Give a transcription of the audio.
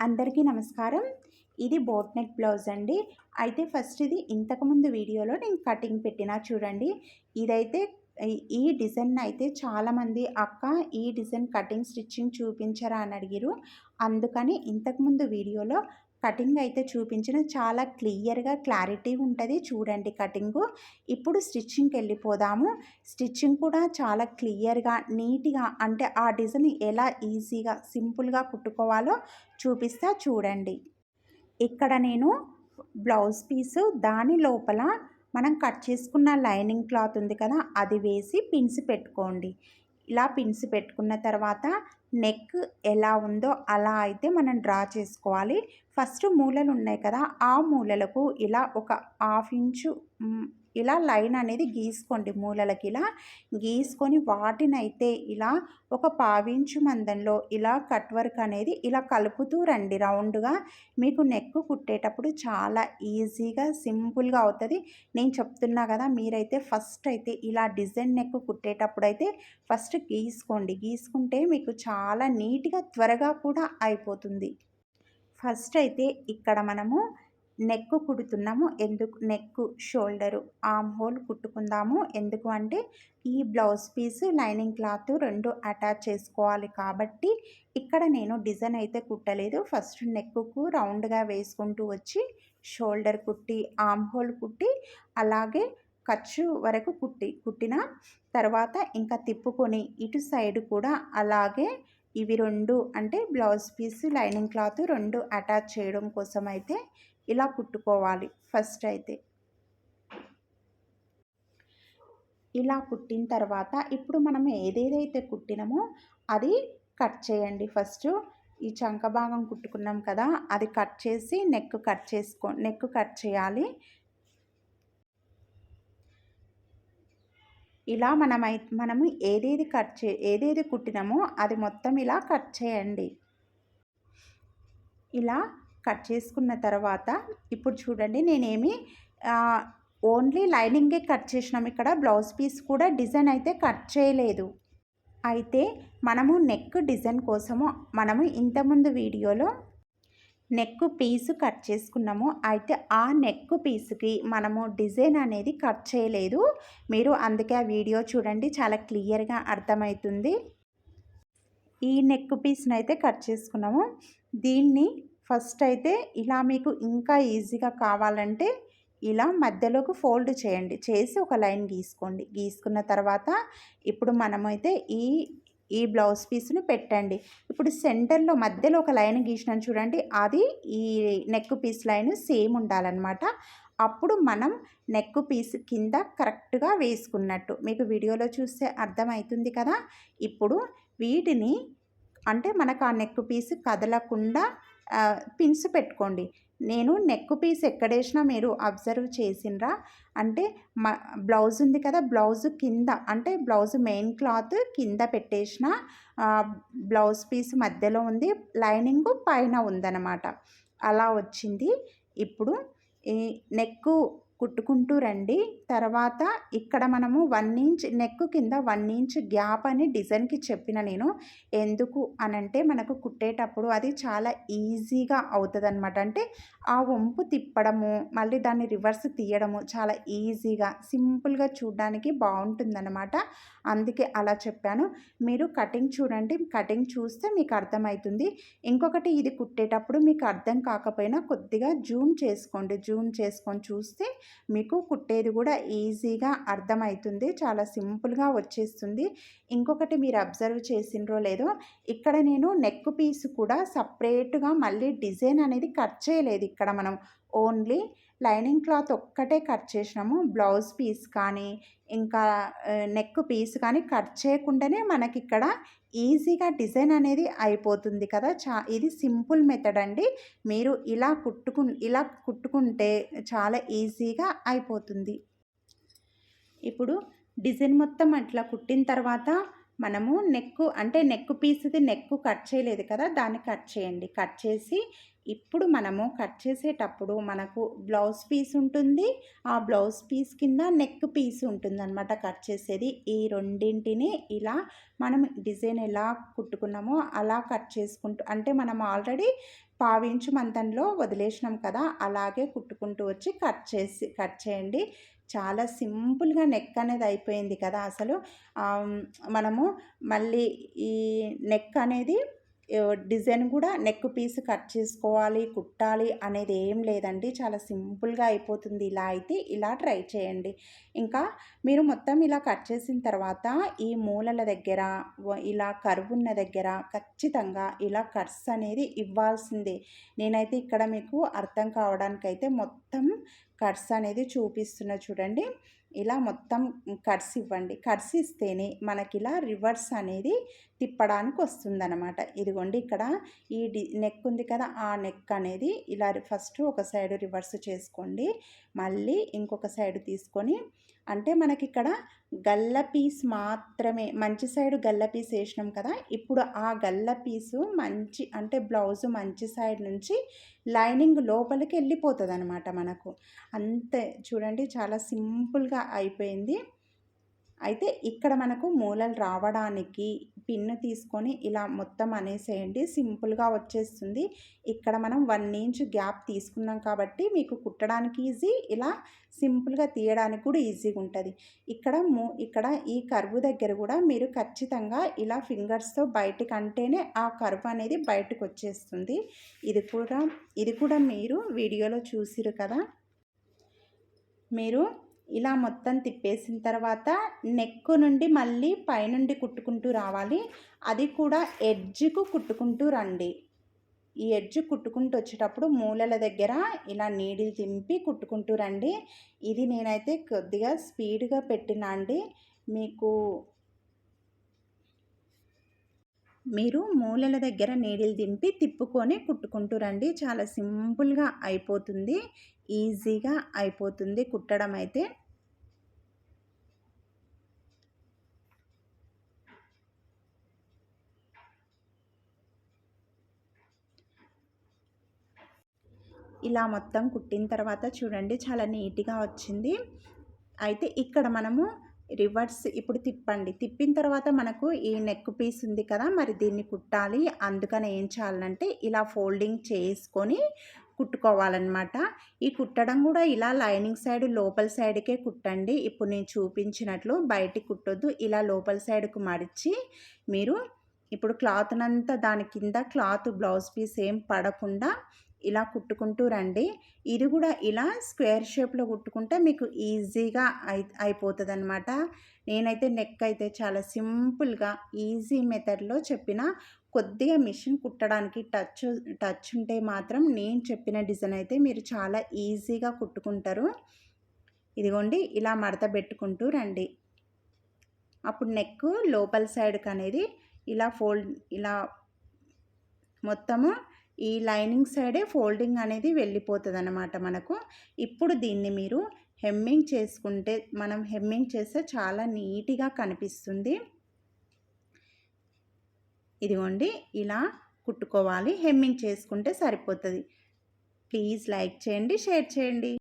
అందరికీ నమస్కారం. ఇది బోట్ నెక్ బ్లౌజ్ అండి. అయితే ఫస్ట్ ఇది ఇంతకుముందు వీడియోలో నేను కటింగ్ పెట్టినా చూడండి. ఇదైతే ఈ- ఈ డిజైన్ అయితే చాలామంది అక్క ఈ డిజైన్ కటింగ్ స్టిచ్చింగ్ చూపించరా అని అడిగిరు అందుకని ఇంతకుముందు వీడియోలో కటింగ్ అయితే చూపించిన చాలా క్లియర్గా క్లారిటీ ఉంటుంది. చూడండి కటింగు. ఇప్పుడు స్టిచ్చింగ్కి వెళ్ళిపోదాము. స్టిచ్చింగ్ కూడా చాలా క్లియర్గా నీట్గా అంటే ఆ డిజైన్ ఎలా ఈజీగా సింపుల్గా కుట్టుకోవాలో చూపిస్తా చూడండి. ఇక్కడ నేను బ్లౌజ్ పీసు దాని లోపల మనం కట్ చేసుకున్న లైనింగ్ క్లాత్ ఉంది కదా అది వేసి పిన్స్ పెట్టుకోండి. ఇలా పిన్స్ పెట్టుకున్న తర్వాత నెక్ ఎలా ఉందో అలా అయితే మనం డ్రా చేసుకోవాలి. ఫస్ట్ మూలలు ఉన్నాయి కదా ఆ మూలలకు ఇలా ఒక హాఫ్ ఇంచు ఇలా లైన్ అనేది గీసుకోండి మూలలకి ఇలా. గీసుకొని వాటిని అయితే ఇలా ఒక పావించు మందంలో ఇలా కట్ వర్క్ అనేది ఇలా కలుపుతూ రండి రౌండ్గా. మీకు నెక్ కుట్టేటప్పుడు చాలా ఈజీగా సింపుల్గా అవుతుంది. నేను చెప్తున్నా కదా మీరైతే ఫస్ట్ అయితే ఇలా డిజైన్ నెక్ కుట్టేటప్పుడు అయితే ఫస్ట్ గీసుకోండి. గీసుకుంటే మీకు చాలా నీట్గా త్వరగా కూడా అయిపోతుంది. ఫస్ట్ అయితే ఇక్కడ మనము నెక్కు కుడుతున్నాము. ఎందుకు? నెక్కు షోల్డరు ఆమ్ హోల్ కుట్టుకుందాము. ఎందుకు అంటే ఈ బ్లౌజ్ పీస్ లైనింగ్ క్లాత్ రెండు అటాచ్ చేసుకోవాలి కాబట్టి ఇక్కడ నేను డిజైన్ అయితే కుట్టలేదు. ఫస్ట్ నెక్కు రౌండ్గా వేసుకుంటూ వచ్చి షోల్డర్ కుట్టి ఆమ్ హోల్ కుట్టి అలాగే ఖర్చు వరకు కుట్టి కుట్టిన తర్వాత ఇంకా తిప్పుకొని ఇటు సైడ్ కూడా అలాగే ఇవి రెండు అంటే బ్లౌజ్ పీస్ లైనింగ్ క్లాత్ రెండు అటాచ్ చేయడం కోసం అయితే ఇలా కుట్టుకోవాలి ఫస్ట్ అయితే. ఇలా కుట్టిన తర్వాత ఇప్పుడు మనం ఏదేదైతే కుట్టినామో అది కట్ చేయండి ఫస్ట్. ఈ చంక భాగం కుట్టుకున్నాం కదా అది కట్ చేసి నెక్ కట్ చేసుకో నెక్ కట్ చేయాలి. ఇలా మనమై మనము ఏదేది కట్ చే ఏదేది కుట్టినామో అది మొత్తం ఇలా కట్ చేయండి. ఇలా కట్ చేసుకున్న తర్వాత ఇప్పుడు చూడండి నేనేమి ఓన్లీ లైనింగే కట్ చేసినాం. ఇక్కడ బ్లౌజ్ పీస్ కూడా డిజైన్ అయితే కట్ చేయలేదు. అయితే మనము నెక్ డిజైన్ కోసము మనము ఇంతకుముందు వీడియోలో నెక్ పీసు కట్ చేసుకున్నాము. అయితే ఆ నెక్ పీస్కి మనము డిజైన్ అనేది కట్ చేయలేదు. మీరు అందుకే ఆ వీడియో చూడండి చాలా క్లియర్గా అర్థమవుతుంది. ఈ నెక్ పీస్ని అయితే కట్ చేసుకున్నాము. దీన్ని ఫస్ట్ అయితే ఇలా మీకు ఇంకా ఈజీగా కావాలంటే ఇలా మధ్యలోకి ఫోల్డ్ చేయండి. చేసి ఒక లైన్ గీసుకోండి. గీసుకున్న తర్వాత ఇప్పుడు మనమైతే ఈ ఈ బ్లౌజ్ పీస్ని పెట్టండి. ఇప్పుడు సెంటర్లో మధ్యలో ఒక లైన్ గీసినాను చూడండి. అది ఈ నెక్ పీస్ లైన్ సేమ్ ఉండాలన్నమాట. అప్పుడు మనం నెక్ పీస్ కింద కరెక్ట్గా వేసుకున్నట్టు. మీకు వీడియోలో చూస్తే అర్థమవుతుంది కదా? ఇప్పుడు వీటిని అంటే మనకు ఆ నెక్ పీస్ కదలకుండా పిన్స్ పెట్టుకోండి. నేను నెక్ పీస్ ఎక్కడేసినా మీరు అబ్జర్వ్ చేసినరా. అంటే మ బ్లౌజ్ ఉంది కదా బ్లౌజ్ కింద అంటే బ్లౌజ్ మెయిన్ క్లాత్ కింద పెట్టేసిన బ్లౌజ్ పీస్ మధ్యలో ఉంది లైనింగ్ పైన ఉందన్నమాట. అలా వచ్చింది. ఇప్పుడు ఈ నెక్ కుట్టుకుంటూ రండి. తర్వాత ఇక్కడ మనము వన్ ఇంచ్ నెక్ కింద వన్ ఇంచ్ గ్యాప్ అని డిజైన్కి చెప్పిన నేను. ఎందుకు అనంటే మనకు కుట్టేటప్పుడు అది చాలా ఈజీగా అవుతుంది అనమాట అంటే ఆ వంపు తిప్పడము మళ్ళీ దాన్ని రివర్స్ తీయడము చాలా ఈజీగా సింపుల్గా చూడడానికి బాగుంటుందన్నమాట. అందుకే అలా చెప్పాను. మీరు కటింగ్ చూడండి. కటింగ్ చూస్తే మీకు అర్థమవుతుంది ఇంకొకటి ఇది కుట్టేటప్పుడు మీకు అర్థం కాకపోయినా కొద్దిగా జూమ్ చేసుకోండి. జూమ్ చేసుకొని చూస్తే మీకు కుట్టేది కూడా ఈజీగా అర్థమవుతుంది. చాలా సింపుల్గా వచ్చేస్తుంది. ఇంకొకటి మీరు అబ్జర్వ్ చేసిండ్రో లేదో ఇక్కడ నేను నెక్ పీస్ కూడా సపరేట్గా మళ్ళీ డిజైన్ అనేది కట్ చేయలేదు. ఇక్కడ మనం ఓన్లీ లైనింగ్ క్లాత్ ఒక్కటే కట్ చేసినాము. బ్లౌజ్ పీస్ కానీ ఇంకా నెక్ పీస్ కానీ కట్ చేయకుండానే మనకి ఇక్కడ ఈజీగా డిజైన్ అనేది అయిపోతుంది కదా. చా ఇది సింపుల్ మెథడ్ అండి. మీరు ఇలా కుట్టుకు ఇలా కుట్టుకుంటే చాలా ఈజీగా అయిపోతుంది. ఇప్పుడు డిజైన్ మొత్తం అట్లా కుట్టిన తర్వాత మనము నెక్కు అంటే నెక్ పీస్ది నెక్కు కట్ చేయలేదు కదా. దాన్ని కట్ చేయండి. కట్ చేసి ఇప్పుడు మనము కట్ చేసేటప్పుడు మనకు బ్లౌజ్ పీస్ ఉంటుంది. ఆ బ్లౌజ్ పీస్ కింద నెక్ పీస్ ఉంటుందన్నమాట కట్ చేసేది. ఈ రెండింటిని ఇలా మనం డిజైన్ ఎలా కుట్టుకున్నామో అలా కట్ చేసుకుంటూ అంటే మనం ఆల్రెడీ పావించు మంతంలో వదిలేసినాం కదా అలాగే కుట్టుకుంటూ వచ్చి కట్ చేసి కట్ చేయండి. చాలా సింపుల్గా నెక్ అనేది అయిపోయింది కదా అసలు. మనము మళ్ళీ ఈ నెక్ అనేది డిజైన్ కూడా నెక్ పీస్ కట్ చేసుకోవాలి కుట్టాలి అనేది ఏం లేదండి. చాలా సింపుల్గా అయిపోతుంది. ఇలా అయితే ఇలా ట్రై చేయండి. ఇంకా మీరు మొత్తం ఇలా కట్ చేసిన తర్వాత ఈ మూలల దగ్గర ఇలా కరువు ఉన్న దగ్గర ఖచ్చితంగా ఇలా కట్స్ అనేది ఇవ్వాల్సిందే. నేనైతే ఇక్కడ మీకు అర్థం కావడానికైతే మొత్తం కట్స్ అనేది చూపిస్తున్నా చూడండి. ఇలా మొత్తం కట్స్ ఇవ్వండి. కట్స్ ఇస్తేనే మనకి ఇలా రివర్స్ అనేది తిప్పడానికి వస్తుందన్నమాట ఇదిగోండి ఇక్కడ ఈ డి నెక్ ఉంది కదా ఆ నెక్ అనేది ఇలా ఫస్ట్ ఒక సైడ్ రివర్స్ చేసుకోండి. మళ్ళీ ఇంకొక సైడ్ తీసుకొని అంటే మనకి ఇక్కడ గల్ల పీస్ మాత్రమే మంచి సైడ్ గల్ల పీస్ వేసినాం కదా ఇప్పుడు ఆ గల్ల పీసు మంచి అంటే బ్లౌజ్ మంచి సైడ్ నుంచి లైనింగ్ లోపలికి వెళ్ళిపోతుంది అనమాట మనకు. అంతే చూడండి చాలా సింపుల్గా అయిపోయింది. అయితే ఇక్కడ మనకు మూలలు రావడానికి పిన్ను తీసుకొని ఇలా మొత్తం అనేసేయండి. సింపుల్గా వచ్చేస్తుంది. ఇక్కడ మనం వన్ ఇంచ్ గ్యాప్ తీసుకున్నాం కాబట్టి మీకు కుట్టడానికి ఈజీ ఇలా సింపుల్గా తీయడానికి కూడా ఈజీగా ఉంటుంది. ఇక్కడ మూ ఇక్కడ ఈ కర్వ్ దగ్గర కూడా మీరు ఖచ్చితంగా ఇలా ఫింగర్స్తో బయటకు అంటేనే ఆ కర్వ్ అనేది బయటకు వచ్చేస్తుంది. ఇది కూడా ఇది కూడా మీరు వీడియోలో చూసిరు కదా. మీరు ఇలా మొత్తం తిప్పేసిన తర్వాత నెక్ నుండి మళ్ళీ పైనుండి కుట్టుకుంటూ రావాలి. అది కూడా ఎడ్జ్కు కుట్టుకుంటూ రండి. ఈ ఎడ్జ్ కుట్టుకుంటూ వచ్చేటప్పుడు మూలల దగ్గర ఇలా నీడిల్ తింపి కుట్టుకుంటూ రండి. ఇది నేనైతే కొద్దిగా స్పీడ్గా పెట్టినా అండి. మీకు మీరు మూలల దగ్గర నీడిల్ దింపి తిప్పుకొని కుట్టుకుంటూ రండి. చాలా సింపుల్గా అయిపోతుంది. ఈజీగా అయిపోతుంది కుట్టడం అయితే. ఇలా మొత్తం కుట్టిన తర్వాత చూడండి చాలా నీట్గా వచ్చింది. అయితే ఇక్కడ మనము రివర్స్ ఇప్పుడు తిప్పండి. తిప్పిన తర్వాత మనకు ఈ నెక్ పీస్ ఉంది కదా మరి దీన్ని కుట్టాలి. అందుకని ఏం చేయాలంటే ఇలా ఫోల్డింగ్ చేసుకొని కుట్టుకోవాలన్నమాట. ఈ కుట్టడం కూడా ఇలా లైనింగ్ సైడ్ లోపల సైడ్కే కుట్టండి. ఇప్పుడు నేను చూపించినట్లు బయటికి కుట్టొద్దు. ఇలా లోపల సైడ్కు మడిచి మీరు ఇప్పుడు క్లాత్నంతా దాని కింద క్లాత్ బ్లౌజ్ పీస్ ఏం పడకుండా ఇలా కుట్టుకుంటూ రండి. ఇది కూడా ఇలా స్క్వేర్ షేప్లో కుట్టుకుంటే మీకు ఈజీగా అయి అయిపోతుంది అనమాట నేనైతే నెక్ అయితే చాలా సింపుల్గా ఈజీ మెథడ్లో చెప్పిన కొద్దిగా మిషన్ కుట్టడానికి టచ్ టచ్ ఉంటే మాత్రం నేను చెప్పిన డిజైన్ అయితే మీరు చాలా ఈజీగా కుట్టుకుంటారు. ఇదిగోండి ఇలా మడత పెట్టుకుంటూ రండి. అప్పుడు నెక్ లోపల సైడ్కి అనేది ఇలా ఫోల్డ్ ఇలా మొత్తము ఈ లైనింగ్ సైడే ఫోల్డింగ్ అనేది వెళ్ళిపోతుంది అనమాట మనకు. ఇప్పుడు దీన్ని మీరు హెమ్మింగ్ చేసుకుంటే మనం హెమ్మింగ్ చేస్తే చాలా నీట్గా కనిపిస్తుంది. ఇదిగోండి ఇలా కుట్టుకోవాలి. హెమ్మింగ్ చేసుకుంటే సరిపోతుంది. ప్లీజ్ లైక్ చేయండి షేర్ చేయండి.